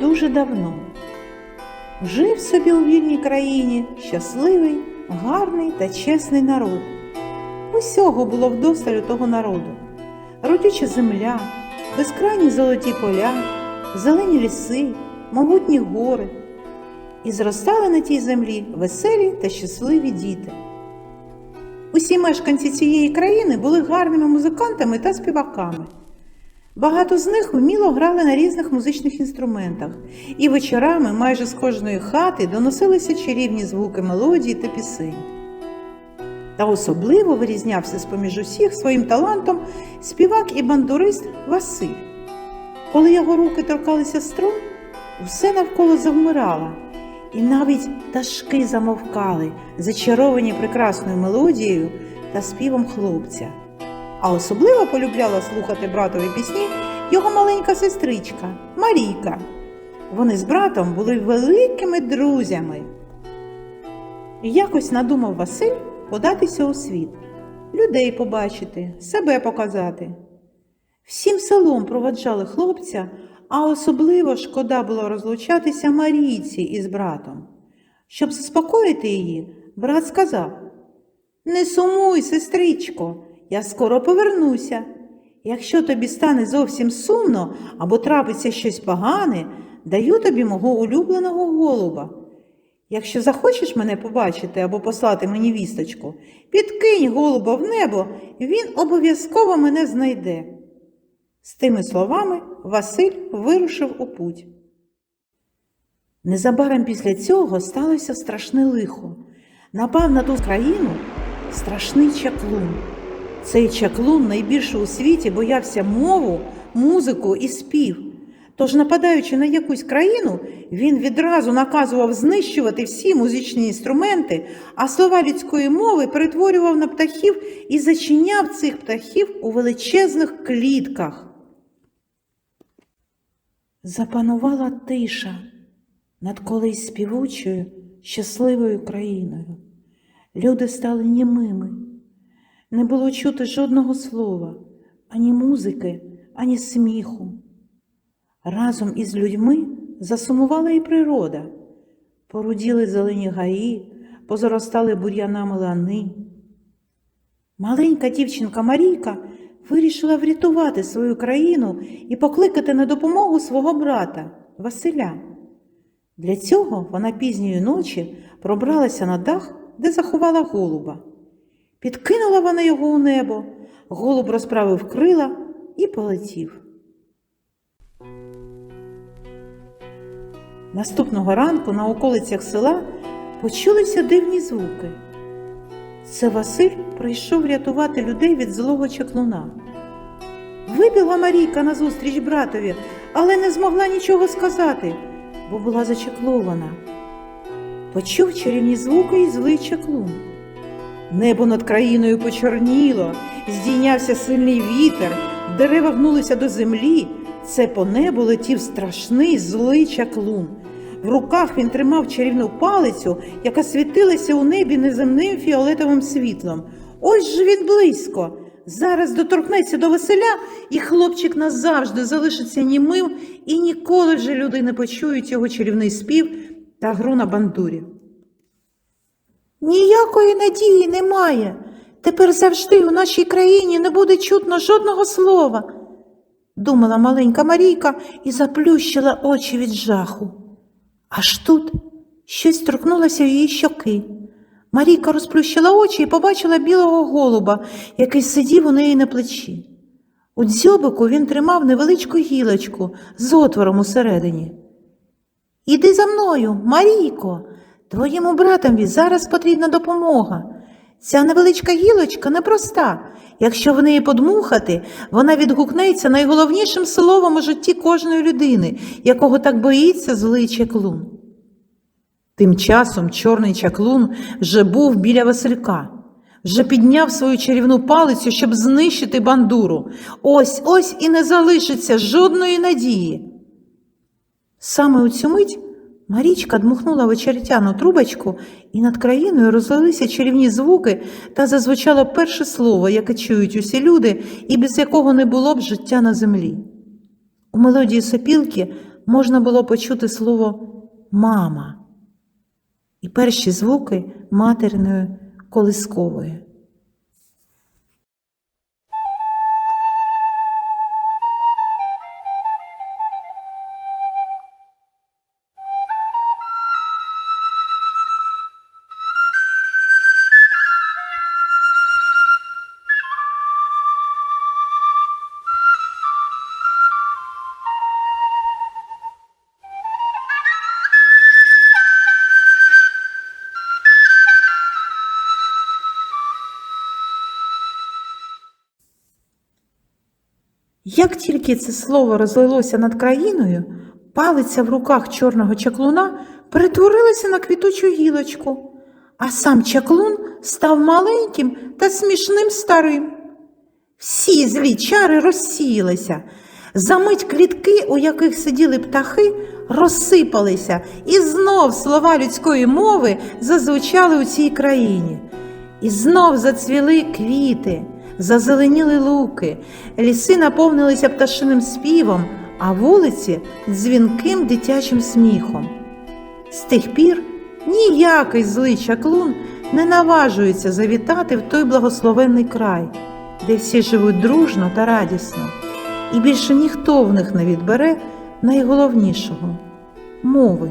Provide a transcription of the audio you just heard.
дуже давно. Жив собі у вільній країні щасливий, гарний та чесний народ. Усього було вдосталь у того народу. Родюча земля, безкрайні золоті поля, зелені ліси, могутні гори. І зростали на тій землі веселі та щасливі діти. Усі мешканці цієї країни були гарними музикантами та співаками. Багато з них вміло грали на різних музичних інструментах, і вечорами майже з кожної хати доносилися чарівні звуки мелодії та пісень. Та особливо вирізнявся з поміж усіх своїм талантом співак і бандурист Василь. Коли його руки торкалися струн, усе навколо завмирало, і навіть пташки замовкали, зачаровані прекрасною мелодією та співом хлопця. А особливо полюбляла слухати братові пісні його маленька сестричка Марійка. Вони з братом були великими друзями. Якось надумав Василь податися у світ, людей побачити, себе показати. Всім селом проваджали хлопця, а особливо шкода було розлучатися Марійці із братом. Щоб заспокоїти її, брат сказав: Не сумуй, сестричко, я скоро повернуся. Якщо тобі стане зовсім сумно або трапиться щось погане, даю тобі мого улюбленого голуба. Якщо захочеш мене побачити або послати мені вісточку, підкинь голуба в небо, він обов'язково мене знайде. З тими словами Василь вирушив у путь. Незабаром після цього сталося страшне лихо. Напав на ту країну страшний чаклун. Цей чаклун найбільше у світі боявся мову, музику і спів. Тож, нападаючи на якусь країну, він відразу наказував знищувати всі музичні інструменти, а слова людської мови перетворював на птахів і зачиняв цих птахів у величезних клітках. Запанувала тиша над колись співучою, щасливою країною. Люди стали німими. Не було чути жодного слова, ані музики, ані сміху. Разом із людьми засумувала і природа. Поруділи зелені гаї, позаростали бур'янами лани. Маленька дівчинка Марійка вирішила врятувати свою країну і покликати на допомогу свого брата Василя. Для цього вона пізньої ночі пробралася на дах, де заховала голуба. Підкинула вона його у небо, голуб розправив крила і полетів. Наступного ранку на околицях села почулися дивні звуки. Це Василь прийшов рятувати людей від злого чаклуна. Вибігла Марійка назустріч братові, але не змогла нічого сказати, бо була зачаклована. Почув чарівні звуки і злий чаклун. Небо над країною почорніло, здійнявся сильний вітер, дерева гнулися до землі. Це по небу летів страшний злий чаклун. В руках він тримав чарівну палицю, яка світилася у небі неземним фіолетовим світлом. Ось же він близько. Зараз доторкнеться до Василя, і хлопчик назавжди залишиться німим, і ніколи вже люди не почують його чарівний спів та гру на бандурі. Ніякої надії немає. Тепер завжди у нашій країні не буде чутно жодного слова, думала маленька Марійка і заплющила очі від жаху. Аж тут щось торкнулося в її щоки. Марійка розплющила очі і побачила білого голуба, який сидів у неї на плечі. У дзьобику він тримав невеличку гілочку з отвором усередині. Іди за мною, Марійко, твоєму братові зараз потрібна допомога. Ця невеличка гілочка непроста. Якщо в неї подмухати, вона відгукнеться найголовнішим словом у житті кожної людини, якого так боїться злий чаклун. Тим часом чорний чаклун вже був біля Василька, вже підняв свою чарівну палицю, щоб знищити бандуру. Ось ось і не залишиться жодної надії. Саме у цю мить Марічка дмухнула вечерятяну трубочку, і над країною розлилися чарівні звуки та зазвучало перше слово, яке чують усі люди, і без якого не було б життя на землі. У мелодії сопілки можна було почути слово мама і перші звуки материної колискової. Як тільки це слово розлилося над країною, палиця в руках чорного чаклуна перетворилася на квітучу гілочку, а сам чаклун став маленьким та смішним старим. Всі злі чари розсіялися. Замить клітки, у яких сиділи птахи, розсипалися, і знов слова людської мови зазвучали у цій країні. І знов зацвіли квіти, зазеленіли луки, ліси наповнилися пташиним співом, а вулиці дзвінким дитячим сміхом. З тих пір ніякий злий чаклун не наважується завітати в той благословенний край, де всі живуть дружно та радісно, і більше ніхто в них не відбере найголовнішого мови.